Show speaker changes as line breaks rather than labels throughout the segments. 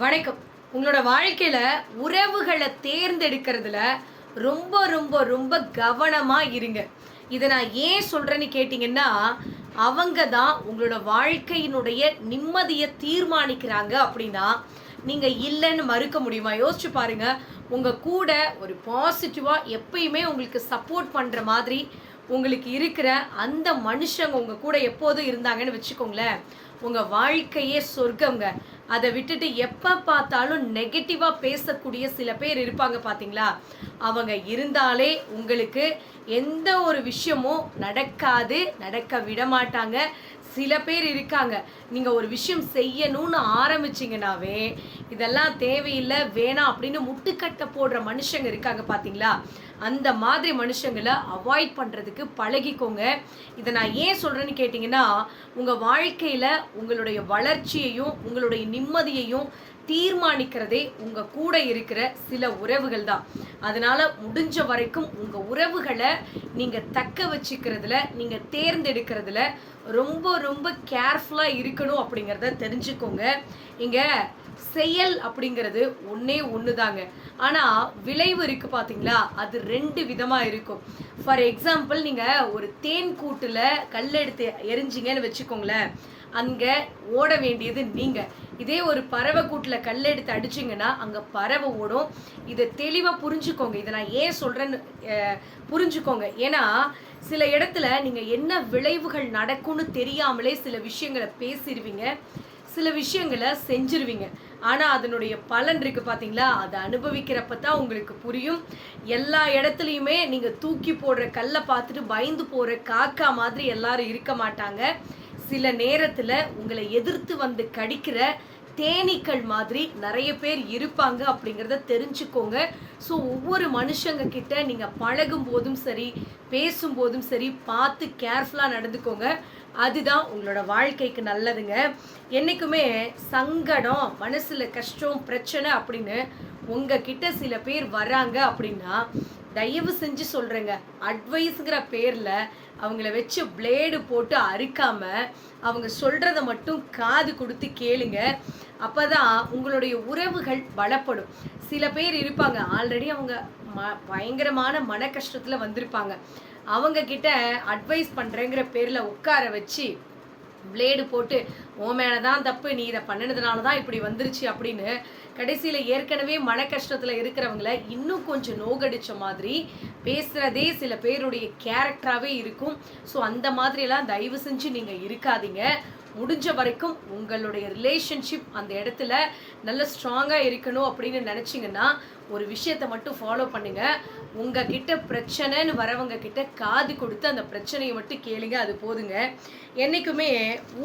வணக்கம். உங்களோட வாழ்க்கையில் உறவுகளை தேர்ந்தெடுக்கிறதுல ரொம்ப ரொம்ப ரொம்ப கவனமாக இருங்க. இதை நான் ஏன் சொல்கிறேன்னு கேட்டிங்கன்னா அவங்க தான் உங்களோட வாழ்க்கையினுடைய நிம்மதியை தீர்மானிக்கிறாங்க அப்படின்னா நீங்கள் இல்லைன்னு மறுக்க முடியுமா? யோசிச்சு பாருங்கள் உங்கள் கூட ஒரு பாசிட்டிவாக எப்பயுமே உங்களுக்கு சப்போர்ட் பண்ணுற மாதிரி உங்களுக்கு இருக்கிற அந்த மனுஷங்க உங்க கூட எப்போதும் இருந்தாங்கன்னு வச்சுக்கோங்களேன். உங்க வாழ்க்கையே சொர்க்கங்க. அதை விட்டுட்டு எப்ப பார்த்தாலும் நெகட்டிவாக பேசக்கூடிய சில பேர் இருப்பாங்க பாத்தீங்களா? அவங்க இருந்தாலே உங்களுக்கு எந்த ஒரு விஷயமும் நடக்காது நடக்க விட மாட்டாங்க. சில பேர் இருக்காங்க. நீங்கள் ஒரு விஷயம் செய்யணும்னு ஆரம்பிச்சிங்கனாவே இதெல்லாம் தேவையில்லை வேணாம் அப்படின்னு முட்டுக்கட்டை போடுற மனுஷங்க இருக்காங்க பார்த்தீங்களா அந்த மாதிரி மனுஷங்களை அவாய்ட் பண்ணுறதுக்கு பழகிக்கோங்க. இதை நான் ஏன் சொல்கிறேன்னு கேட்டிங்கன்னா உங்கள் வாழ்க்கையில் உங்களுடைய வளர்ச்சியையும் உங்களுடைய நிம்மதியையும் தீர்மானிக்கிறதே உங்க கூட இருக்கிற சில உறவுகள் தான். அதனால முடிஞ்ச வரைக்கும் உங்க உறவுகளை நீங்க தக்க வச்சுக்கிறதுல நீங்க தேர்ந்தெடுக்கிறதுல ரொம்ப ரொம்ப கேர்ஃபுல்லா இருக்கணும் அப்படிங்கிறத தெரிஞ்சுக்கோங்க. இங்க செயல் அப்படிங்கிறது ஒன்னே ஒன்று தாங்க ஆனால் விளைவு இருக்கு பார்த்தீங்களா அது ரெண்டு விதமாக இருக்கும். ஃபார் எக்ஸாம்பிள் நீங்கள் ஒரு தேன் கூட்டில் கல் எடுத்து எரிஞ்சிங்கன்னு வச்சுக்கோங்களேன். அங்கே ஓட வேண்டியது நீங்கள் இதே ஒரு பறவை கூட்டில் கல் எடுத்து அடிச்சிங்கன்னா அங்கே பறவை ஓடும். இதை தெளிவாக புரிஞ்சுக்கோங்க. இதை நான் ஏன் சொல்கிறேன்னு புரிஞ்சுக்கோங்க. ஏன்னா சில இடத்துல நீங்கள் என்ன விளைவுகள் நடக்கும்னு தெரியாமலே சில விஷயங்களை பேசிடுவீங்க சில விஷயங்களை செஞ்சிருவீங்க. ஆனால் அதனுடைய பலன் இருக்குது பார்த்தீங்களா அதை அனுபவிக்கிறப்ப தான் உங்களுக்கு புரியும். எல்லா இடத்துலையுமே நீங்கள் தூக்கி போடுற கல்லை பார்த்துட்டு பயந்து போகிற காக்கா மாதிரி எல்லாரும் இருக்க மாட்டாங்க. சில நேரத்தில் உங்களை எதிர்த்து வந்து கடிக்கிற தேனீக்கள் மாதிரி நிறைய பேர் இருப்பாங்க அப்படிங்கிறத தெரிஞ்சுக்கோங்க. ஸோ ஒவ்வொரு மனுஷங்க கிட்ட நீங்கள் பழகும் போதும் சரி பேசும்போதும் சரி பார்த்து கேர்ஃபுல்லாக நடந்துக்கோங்க. அதுதான் உங்களோட வாழ்க்கைக்கு நல்லதுங்க. என்றைக்குமே சங்கடம் மனசில் கஷ்டம் பிரச்சனை அப்படின்னு உங்ககிட்ட சில பேர் வராங்க அப்படின்னா தயவு செஞ்சு சொல்கிறேங்க அட்வைஸுங்கிற பேரில் அவங்கள வச்சு பிளேடு போட்டு அறுக்காம அவங்க சொல்கிறத மட்டும் காது கொடுத்து கேளுங்க. அப்போ தான் உங்களுடைய உறவுகள் பலப்படும். சில பேர் இருப்பாங்க. ஆல்ரெடி அவங்க ம பயங்கரமான மன கஷ்டத்தில் வந்திருப்பாங்க. அவங்க கிட்ட அட்வைஸ் பண்ணுறேங்கிற பேரில் உட்கார வச்சு பிளேடு போட்டு ஓ மேலே தான் தப்பு நீ இதை பண்ணினதுனால தான் இப்படி வந்துருச்சு அப்படின்னு கடைசியில் ஏற்கனவே மன கஷ்டத்தில் இருக்கிறவங்கள இன்னும் கொஞ்சம் நோகடிச்ச மாதிரி பேசுகிறதே சில பேருடைய கேரக்டராகவே இருக்கும். ஸோ அந்த மாதிரியெல்லாம் தயவு செஞ்சு நீங்கள் இருக்காதீங்க. முடிஞ்ச வரைக்கும் உங்களுடைய ரிலேஷன்ஷிப் அந்த இடத்துல நல்ல ஸ்ட்ராங்காக இருக்கணும் அப்படின்னு நினச்சிங்கன்னா ஒரு விஷயத்தை மட்டும் ஃபாலோ பண்ணுங்கள் உங்ககிட்ட பிரச்சனைன்னு வரவங்க கிட்ட காது கொடுத்து அந்த பிரச்சனையை மட்டும் கேளுங்க அது போதுங்க. என்றைக்குமே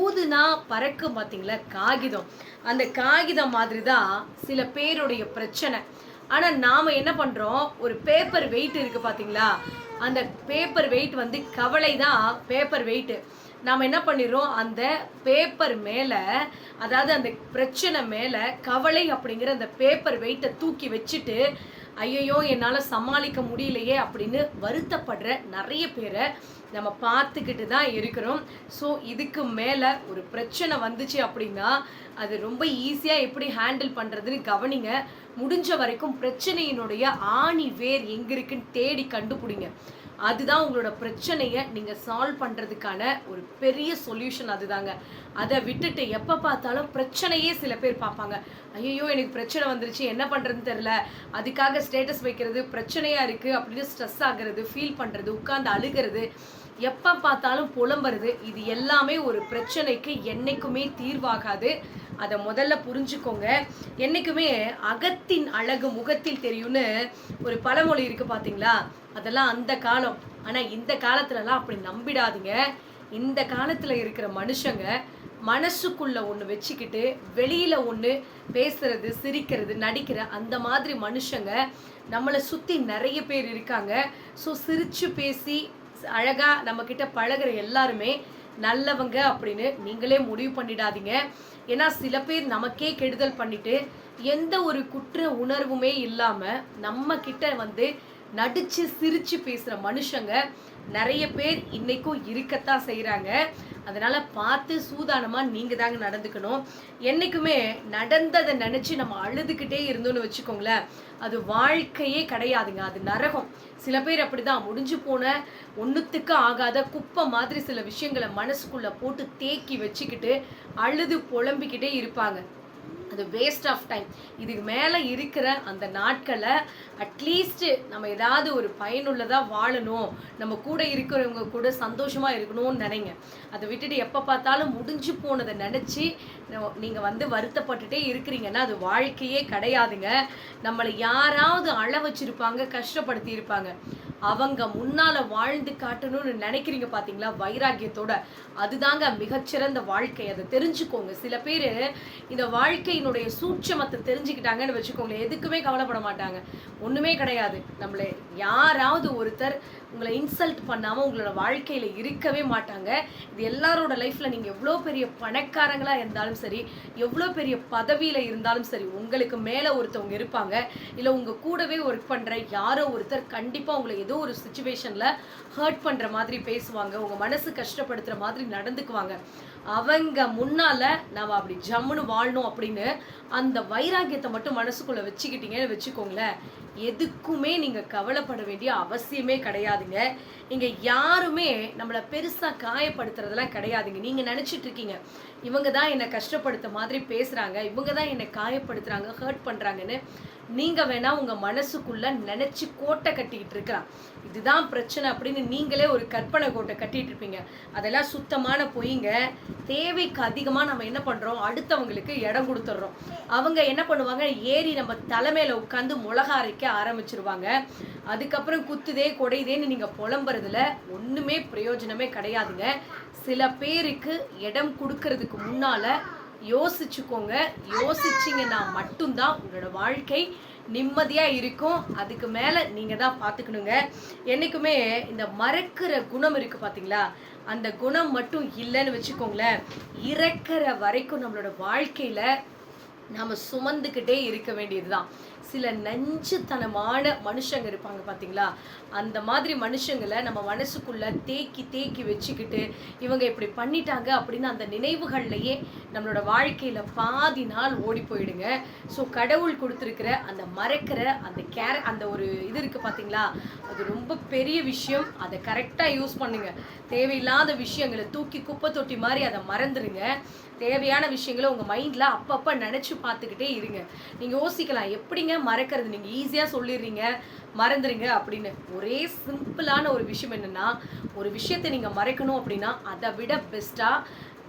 ஊதுனா பறக்கும் பார்த்தீங்களா காகிதம். அந்த காகிதம் மாதிரி தான் சில பேருடைய பிரச்சனை. ஆனால் நாம் என்ன பண்ணுறோம் ஒரு பேப்பர் வெயிட் இருக்குது பார்த்தீங்களா அந்த பேப்பர் வெயிட் வந்து கவலை தான் பேப்பர் வெயிட்டு நாம் என்ன பண்ணிடுறோம்? அந்த பேப்பர் மேலே அதாவது அந்த பிரச்சனை மேலே கவலை அப்படிங்கிற அந்த பேப்பர் வெயிட்டை தூக்கி வச்சுட்டு ஐயையோ என்னால் சமாளிக்க முடியலையே அப்படின்னு வருத்தப்படுற நிறைய பேரை நம்ம பார்த்துக்கிட்டு தான் இருக்கிறோம். ஸோ இதுக்கு மேலே ஒரு பிரச்சனை வந்துச்சு அப்படின்னா அது ரொம்ப ஈஸியாக எப்படி ஹேண்டில் பண்ணுறதுன்னு கவனிங்க. முடிஞ்ச வரைக்கும் பிரச்சனையினுடைய ஆணி வேர் எங்கே இருக்குன்னு தேடி கண்டுபிடிங்க. அதுதான் உங்களோட பிரச்சனையை நீங்கள் சால்வ் பண்ணுறதுக்கான ஒரு பெரிய சொல்யூஷன் அதுதாங்க. அதை விட்டுட்டு எப்போ பார்த்தாலும் பிரச்சனையே சில பேர் பார்ப்பாங்க. ஐயோ எனக்கு பிரச்சனை வந்துருச்சு என்ன பண்ணுறதுன்னு தெரில அதுக்காக ஸ்டேட்டஸ் வைக்கிறது பிரச்சனையாக இருக்குது அப்படின்னு ஸ்ட்ரெஸ் ஆகுறது ஃபீல் பண்ணுறது உட்காந்து அழுகிறது எப்போ பார்த்தாலும் புலம்புறது இது எல்லாமே ஒரு பிரச்சனைக்கு என்றைக்குமே தீர்வாகாது. அதை முதல்ல புரிஞ்சுக்கோங்க. என்னைக்குமே அகத்தின் அழகு முகத்தில் தெரியும்னு ஒரு பழமொழி இருக்குது பார்த்தீங்களா அதெல்லாம் அந்த காலம். ஆனால் இந்த காலத்துலலாம் அப்படி நம்பிடாதீங்க. இந்த காலத்தில் இருக்கிற மனுஷங்க மனசுக்குள்ள ஒன்று வச்சுக்கிட்டு வெளியில் ஒன்று பேசுறது சிரிக்கிறது நடிக்கிற அந்த மாதிரி மனுஷங்க நம்மளை சுற்றி நிறைய பேர் இருக்காங்க. ஸோ சிரிச்சு பேசி அழகாக நம்மக்கிட்ட பழகிற பழகுற எல்லாருமே நல்லவங்க அப்படின்னு நீங்களே முடிவு பண்ணிடாதீங்க. ஏன்னா சில பேர் நமக்கே கெடுதல் பண்ணிட்டு எந்த ஒரு குற்ற உணர்வுமே இல்லாம நம்ம கிட்ட வந்து நடிச்சு சிரிச்சு பேசுற மனுஷங்க நிறைய பேர் இன்னைக்கும் இருக்கத்தான் செய்கிறாங்க அதனால பார்த்து சூதானமா நீங்க தாங்க நடந்துக்கணும். என்னைக்குமே நடந்ததை நினைச்சு நம்ம அழுதுகிட்டே இருந்தோம்னு வச்சுக்கோங்களேன். அது வாழ்க்கையே கிடையாதுங்க. அது நரகம். சில பேர் அப்படிதான். முடிஞ்சு போன ஒன்றுத்துக்கு ஆகாத குப்பை மாதிரி சில விஷயங்களை மனசுக்குள்ள போட்டு தேக்கி வச்சுக்கிட்டு அழுது புலம்பிக்கிட்டே இருப்பாங்க. அது வேஸ்ட் ஆஃப் டைம் இதுக்கு மேலே இருக்கிற அந்த நாட்களை அட்லீஸ்ட்டு நம்ம ஏதாவது ஒரு பயனுள்ளதாக வாழணும். நம்ம கூட இருக்கிறவங்க கூட சந்தோஷமாக இருக்கணும்னு நினைங்க. அதை விட்டுட்டு எப்போ பார்த்தாலும் முடிஞ்சு போனதை நினச்சி நீங்கள் வந்து வருத்தப்பட்டுட்டே இருக்கிறீங்கன்னா அது வாழ்க்கையே கிடையாதுங்க. நம்மளை யாராவது அழ வச்சிருப்பாங்க கஷ்டப்படுத்தி இருப்பாங்க அவங்க முன்னால் வாழ்ந்து காட்டணும்னு நினைக்கிறீங்க பார்த்தீங்களா வைராக்கியத்தோட. அதுதாங்க மிகச்சிறந்த வாழ்க்கை. அதை தெரிஞ்சுக்கோங்க. சில பேர் இந்த வாழ்க்கை வாழ்க்கையினுடைய சூட்சமத்தை தெரிஞ்சுக்கிட்டாங்கன்னு வச்சுக்கோங்களேன். எதுக்குமே கவலைப்பட மாட்டாங்க. ஒண்ணுமே கிடையாது. நம்மளை யாராவது ஒருத்தர் உங்களை இன்சல்ட் பண்ணாமல் உங்களோட வாழ்க்கையில் இருக்கவே மாட்டாங்க. இது எல்லாரோட லைஃப்பில் நீங்கள் எவ்வளோ பெரிய பணக்காரங்களாக இருந்தாலும் சரி எவ்வளோ பெரிய பதவியில் இருந்தாலும் சரி உங்களுக்கு மேலே ஒருத்தவங்க இருப்பாங்க. இல்லை உங்கள் கூடவே ஒர்க் பண்ணுற யாரோ ஒருத்தர் கண்டிப்பாக உங்களை ஏதோ ஒரு சுச்சுவேஷனில் ஹர்ட் பண்ணுற மாதிரி பேசுவாங்க உங்கள் மனசு கஷ்டப்படுத்துகிற மாதிரி நடந்துக்குவாங்க. அவங்க முன்னால நம்ம அப்படி ஜம்முன்னு வாழணும் அப்படின்னு அந்த வைராக்கியத்தை மட்டும் மனசுக்குள்ளே வச்சுக்கிட்டீங்கன்னு வச்சுக்கோங்களேன். எதுக்குமே நீங்கள் கவலைப்பட வேண்டிய அவசியமே கிடையாதுங்க. இங்கே யாருமே நம்மளை பெருசாக காயப்படுத்துறதெல்லாம் கிடையாதுங்க. நீங்கள் நினச்சிட்டு இருக்கீங்க இவங்க தான் என்னை கஷ்டப்படுத்த மாதிரி பேசுகிறாங்க இவங்க தான் என்னை காயப்படுத்துகிறாங்க ஹர்ட் பண்ணுறாங்கன்னு நீங்கள் வேணால் உங்கள் மனசுக்குள்ளே நினச்சி கோட்டை கட்டிக்கிட்டு இருக்கலாம். இதுதான் பிரச்சனை அப்படின்னு நீங்களே ஒரு கற்பனை கோட்டை கட்டிட்டு இருப்பீங்க. அதெல்லாம் சுத்தமான பொய்ங்க. தேவைக்கு அதிகமாக நம்ம என்ன பண்ணுறோம் அடுத்தவங்களுக்கு இடம் கொடுத்துட்றோம் அவங்க என்ன பண்ணுவாங்க? ஏறி நம்ம தலைமையில் உட்காந்து மிளகா அரைக்க ஆரம்பிச்சிருவாங்க. அதுக்கப்புறம் குத்துதே கொடையுதேன்னு புலம்ப போகிறதுல ஒன்றுமே பிரயோஜனமே கிடையாதுங்க. சில பேருக்கு இடம் கொடுக்கறதுக்கு முன்னால் யோசிச்சுக்கோங்க. யோசிச்சிங்கன்னா மட்டும்தான் உங்களோட வாழ்க்கை நிம்மதியாக இருக்கும். அதுக்கு மேலே நீங்கள் தான் பார்த்துக்கணுங்க. என்னைக்குமே இந்த மறக்கிற குணம் இருக்குது பார்த்தீங்களா அந்த குணம் மட்டும் இல்லைன்னு வச்சுக்கோங்களேன். இறக்கிற வரைக்கும் நம்மளோட வாழ்க்கையில் நம்ம சுமந்துக்கிட்டே இருக்க வேண்டியது தான் சில நஞ்சுத்தனமான மனுஷங்க இருப்பாங்க பார்த்தீங்களா அந்த மாதிரி மனுஷங்களை நம்ம மனசுக்குள்ள தேக்கி தேக்கி வச்சுக்கிட்டு இவங்க இப்படி பண்ணிட்டாங்க அப்படின்னு அந்த நினைவுகள்லையே நம்மளோட வாழ்க்கையில் பாதி நாள் ஓடி போயிடுங்க. ஸோ கடவுள் கொடுத்துருக்கிற அந்த மறக்கிற அந்த கேர அந்த ஒரு இது இருக்குது பார்த்தீங்களா அது ரொம்ப பெரிய விஷயம். அதை கரெக்டாக யூஸ் பண்ணுங்க. தேவையில்லாத விஷயங்களை தூக்கி குப்பை தொட்டி மாதிரி அதை மறந்துடுங்க தேவையான விஷயங்களை உங்கள் மைண்டில் அப்பப்போ நினச்சி பார்த்துக்கிட்டே இருங்க. நீங்கள் யோசிக்கலாம் எப்படிங்க மறக்கிறது நீங்கள் ஈஸியாக சொல்லிடுறீங்க மறந்துடுங்க அப்படின்னு. ஒரே சிம்பிளான ஒரு விஷயம் என்னென்னா ஒரு விஷயத்தை நீங்கள் மறைக்கணும் அப்படின்னா அதை விட பெஸ்ட்டாக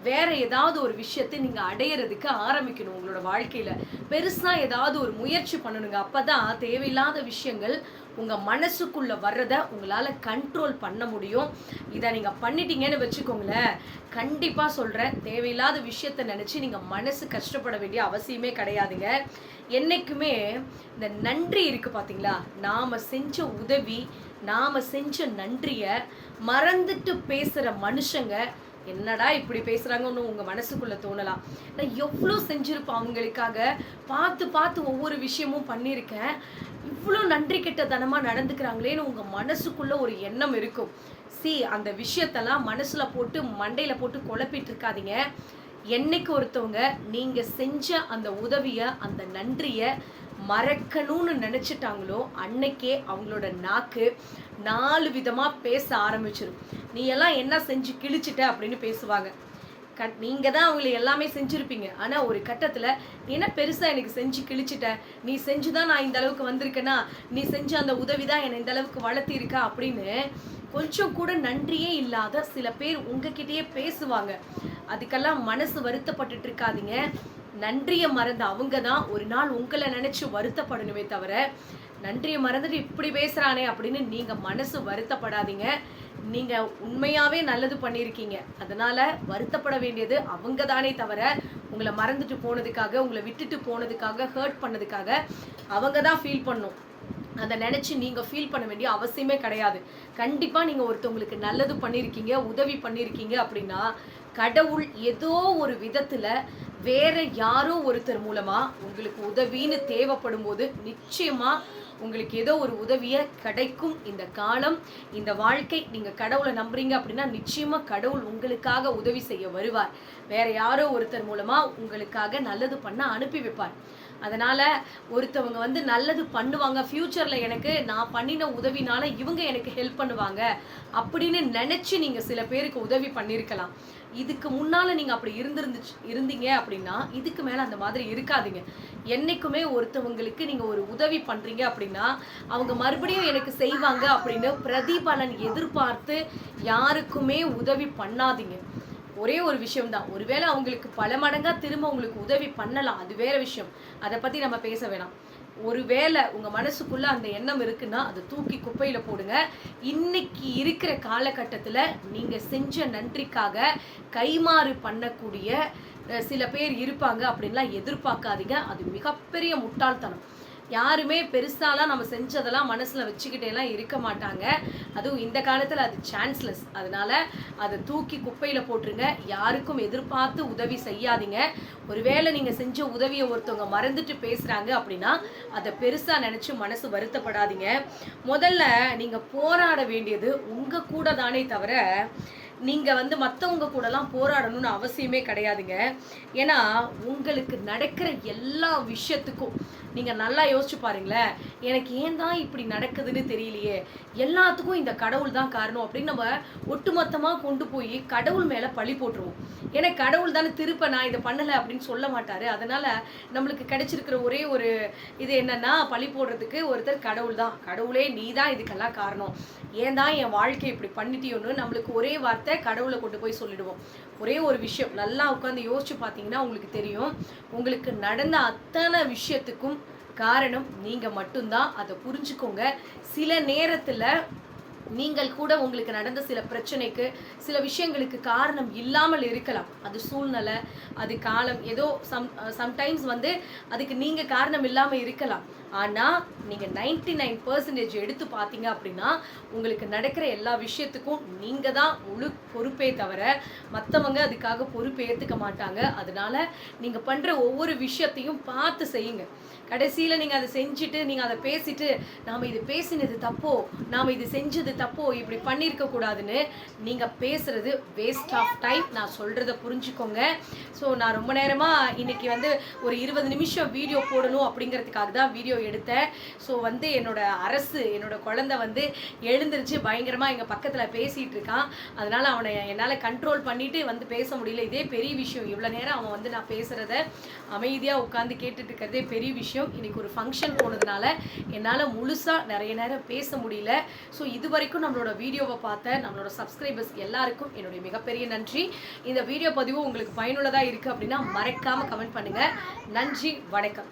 வேற ஏதாவது ஒரு விஷயத்தை நீங்க அடையிறதுக்கு ஆரம்பிக்கணும் உங்களோட வாழ்க்கையில. பெருசா ஏதாவது ஒரு முயற்சி பண்ணணுங்க. அப்பதான் தேவையில்லாத விஷயங்கள் உங்க மனசுக்குள்ள வர்றத உங்களால கண்ட்ரோல் பண்ண முடியும். இதை நீங்க பண்ணிட்டீங்கன்னு வச்சுக்கோங்களேன். கண்டிப்பா சொல்றேன் தேவையில்லாத விஷயத்த நினைச்சு நீங்க மனசு கஷ்டப்பட வேண்டிய அவசியமே கிடையாதுங்க. என்னைக்குமே இந்த நன்றி இருக்குது பார்த்தீங்களா நாம் செஞ்ச உதவி நாம் செஞ்ச நன்றியை மறந்துட்டு பேசுகிற மனுஷங்க என்னடா இப்படி பேசுகிறாங்கன்னு உங்கள் மனசுக்குள்ளே தோணலாம். நான் எவ்வளோ செஞ்சுருப்பேன் அவங்களுக்காக? பார்த்து பார்த்து ஒவ்வொரு விஷயமும் பண்ணியிருக்கேன். இவ்வளோ நன்றி கெட்டதனமாக நடந்துக்கிறாங்களேன்னு உங்கள் மனசுக்குள்ளே ஒரு எண்ணம் இருக்கும். சி அந்த விஷயத்தெல்லாம் மனசில் போட்டு மண்டையில் போட்டு குழப்பிட்டு இருக்காதீங்க. என்னைக்கு ஒருத்தவங்க நீங்க செஞ்ச அந்த உதவிய அந்த நன்றிய மறக்கணும்னு நினைச்சிட்டாங்களோ அன்னைக்கே அவங்களோட நாக்கு நாலு விதமா பேச ஆரம்பிச்சிடும் நீ எல்லாம் என்ன செஞ்சு கிழிச்சிட்ட அப்படின்னு பேசுவாங்க. கட் நீங்க தான் அவங்களை எல்லாமே செஞ்சுருப்பீங்க. ஆனால் ஒரு கட்டத்தில் நீ என்ன பெருசாக எனக்கு செஞ்சு கிழிச்சிட்ட? நீ செஞ்சு தான் நான் இந்த அளவுக்கு வந்திருக்கேனா? நீ செஞ்ச அந்த உதவி தான் என்னை இந்த அளவுக்கு வளர்த்திருக்கா அப்படின்னு கொஞ்சம் கூட நன்றியே இல்லாத சில பேர் உங்ககிட்டயே பேசுவாங்க. அதுக்கெல்லாம் மனசு வருத்தப்பட்டுட்டு இருக்காதீங்க. நன்றியை மறந்த அவங்க தான் ஒரு நாள் உங்களை நினைச்சு வருத்தப்படணுமே தவிர நன்றியை மறந்துட்டு இப்படி பேசுறானே அப்படின்னு நீங்க மனசு வருத்தப்படாதீங்க. நீங்க உண்மையாவே நல்லது பண்ணியிருக்கீங்க. அதனால வருத்தப்பட வேண்டியது அவங்க தானே தவிர உங்களை மறந்துட்டு போனதுக்காக உங்களை விட்டுட்டு போனதுக்காக ஹர்ட் பண்ணதுக்காக அவங்க தான் ஃபீல் பண்ணும் அதை நினச்சி நீங்கள் ஃபீல் பண்ண வேண்டிய அவசியமே கிடையாது. கண்டிப்பாக நீங்கள் ஒருத்தவங்களுக்கு நல்லது பண்ணியிருக்கீங்க உதவி பண்ணியிருக்கீங்க அப்படின்னா கடவுள் ஏதோ ஒரு விதத்தில் வேற யாரோ ஒருத்தர் மூலமாக உங்களுக்கு உதவின்னு தேவைப்படும் போது நிச்சயமாக உங்களுக்கு ஏதோ ஒரு உதவியை கிடைக்கும் இந்த காலம் இந்த வாழ்க்கை. நீங்கள் கடவுளை நம்புறீங்க அப்படின்னா நிச்சயமாக கடவுள் உங்களுக்காக உதவி செய்ய வருவார். வேற யாரோ ஒருத்தர் மூலமாக உங்களுக்காக நல்லது பண்ண அனுப்பி வைப்பார். அதனால ஒருத்தவங்க வந்து நல்லது பண்ணுவாங்க. ஃப்யூச்சரில் எனக்கு நான் பண்ணின உதவினால இவங்க எனக்கு ஹெல்ப் பண்ணுவாங்க. அப்படின்னு நினைச்சு நீங்க சில பேருக்கு உதவி பண்ணியிருக்கலாம் இதுக்கு முன்னால நீங்க அப்படி இருந்திருந்துச்சு இருந்தீங்க அப்படின்னா இதுக்கு மேல அந்த மாதிரி இருக்காதீங்க. என்னைக்குமே ஒருத்தவங்களுக்கு நீங்க ஒரு உதவி பண்றீங்க அப்படின்னா அவங்க மறுபடியும் எனக்கு செய்வாங்க அப்படின்னு பிரதிபலன் எதிர்பார்த்து யாருக்குமே உதவி பண்ணாதீங்க. ஒரே ஒரு விஷயம் தான் ஒருவேளை அவங்களுக்கு பல மடங்கா திரும்ப உங்களுக்கு உதவி பண்ணலாம். அது வேற விஷயம். அதை பத்தி நம்ம பேச வேணாம். ஒருவேளை உங்க மனசுக்குள்ள அந்த எண்ணம் இருக்குன்னா அதை தூக்கி குப்பையில போடுங்க. இன்னைக்கு இருக்கிற காலகட்டத்துல நீங்க செஞ்ச நன்றிக்காக கைமாறு பண்ணக்கூடிய சில பேர் இருப்பாங்க அப்படின்லாம் எதிர்பார்க்காதீங்க. அது மிகப்பெரிய முட்டாள்தனம். யாருமே பெருசாலாம் நம்ம செஞ்சதெல்லாம் மனசில் வச்சுக்கிட்டேலாம் இருக்க மாட்டாங்க. அதுவும் இந்த காலத்தில் அது சான்ஸ்லெஸ் அதனால அதை தூக்கி குப்பையில் போட்டுருங்க. யாருக்கும் எதிர்பார்த்து உதவி செய்யாதீங்க. ஒருவேளை நீங்கள் செஞ்ச உதவியை ஒருத்தவங்க மறந்துட்டு பேசுகிறாங்க அப்படின்னா அதை பெருசாக நினச்சி மனசு வருத்தப்படாதீங்க. முதல்ல நீங்கள் போராட வேண்டியது உங்கள் கூட தானே தவிர நீங்கள் வந்து மற்றவங்க கூடலாம் போராடணும்னு அவசியமே கிடையாதுங்க. ஏன்னா உங்களுக்கு நடக்கிற எல்லா விஷயத்துக்கும் நீங்கள் நல்லா யோசிச்சு பாருங்களேன். எனக்கு ஏன் தான் இப்படி நடக்குதுன்னு தெரியலையே. எல்லாத்துக்கும் இந்த கடவுள் தான் காரணம் அப்படின்னு நம்ம ஒட்டுமொத்தமாக கொண்டு போய் கடவுள் மேலே பழி போட்டுருவோம். ஏன்னா கடவுள் தானே திருப்ப நான் இதை பண்ணலை அப்படின்னு சொல்ல மாட்டார். அதனால் நம்மளுக்கு கிடைச்சிருக்கிற ஒரே ஒரு இது என்னன்னா பழி போடுறதுக்கு ஒருத்தர் கடவுள் தான். கடவுளே நீ தான் இதுக்கெல்லாம் காரணம். ஏன் தான் என் வாழ்க்கை இப்படி பண்ணிட்டியோன்னு நம்மளுக்கு ஒரே வார்த்தை கடவுளை கொண்டு போய் சொல்லிடுவோம். ஒரே ஒரு விஷயம் நல்லா உட்காந்து யோசிச்சு பார்த்தீங்கன்னா உங்களுக்கு தெரியும். உங்களுக்கு நடந்த அத்தனை விஷயத்துக்கும் காரணம் நீங்க மட்டும்தான். அதை புரிஞ்சுக்கோங்க. சில நேரத்துல நீங்கள் கூட உங்களுக்கு நடந்த சில பிரச்சனைக்கு சில விஷயங்களுக்கு காரணம் இல்லாமல் இருக்கலாம். அது சூழ்நிலை அது காலம் ஏதோ சம் சம்டைம்ஸ் வந்து அதுக்கு நீங்க காரணம் இல்லாம இருக்கலாம். ஆனால் நீங்கள் நைன்டி நைன் பர்சன்டேஜ் எடுத்து பார்த்தீங்க அப்படின்னா உங்களுக்கு நடக்கிற எல்லா விஷயத்துக்கும் நீங்கள் தான் முழு பொறுப்பே தவிர மற்றவங்க அதுக்காக பொறுப்பேற்றுக்க மாட்டாங்க. அதனால நீங்கள் பண்ணுற ஒவ்வொரு விஷயத்தையும் பார்த்து செய்யுங்க. கடைசியில் நீங்கள் அதை செஞ்சுட்டு நீங்கள் அதை பேசிட்டு நாம் இது பேசினது தப்போ நாம் இது செஞ்சது தப்போ இப்படி பண்ணியிருக்க கூடாதுன்னு நீங்கள் பேசுகிறது வேஸ்ட் ஆஃப் டைம் நான் சொல்கிறத புரிஞ்சுக்கோங்க. ஸோ நான் ரொம்ப நேரமாக இன்றைக்கி வந்து ஒரு இருபது நிமிஷம் வீடியோ போடணும் அப்படிங்கிறதுக்காக தான் வீடியோ எடுத்தேன் ஸோ வந்து என்னோட அரசு என்னோட குழந்தை வந்து எழுந்திருச்சு பயங்கரமாக எங்கள் பக்கத்தில் பேசிகிட்டு இருக்கான். அதனால் அவனை என்னால் கண்ட்ரோல் பண்ணிவிட்டு வந்து பேச முடியல. இதே பெரிய விஷயம். இவ்வளோ நேரம் அவன் வந்து நான் பேசுகிறத அமைதியாக உட்காந்து கேட்டுட்டு இருக்கிறதே பெரிய விஷயம். இன்னைக்கு ஒரு ஃபங்க்ஷன் போனதுனால என்னால் முழுசாக நிறைய நேரம் பேச முடியல. ஸோ இது வரைக்கும் நம்மளோட வீடியோவை பார்த்த நம்மளோட சப்ஸ்கிரைபர்ஸ் எல்லாருக்கும் என்னுடைய மிகப்பெரிய நன்றி. இந்த வீடியோ பதிவு உங்களுக்கு பயனுள்ளதாக இருக்குது அப்படின்னா மறக்காமல் கமெண்ட் பண்ணுங்கள் நன்றி வணக்கம்.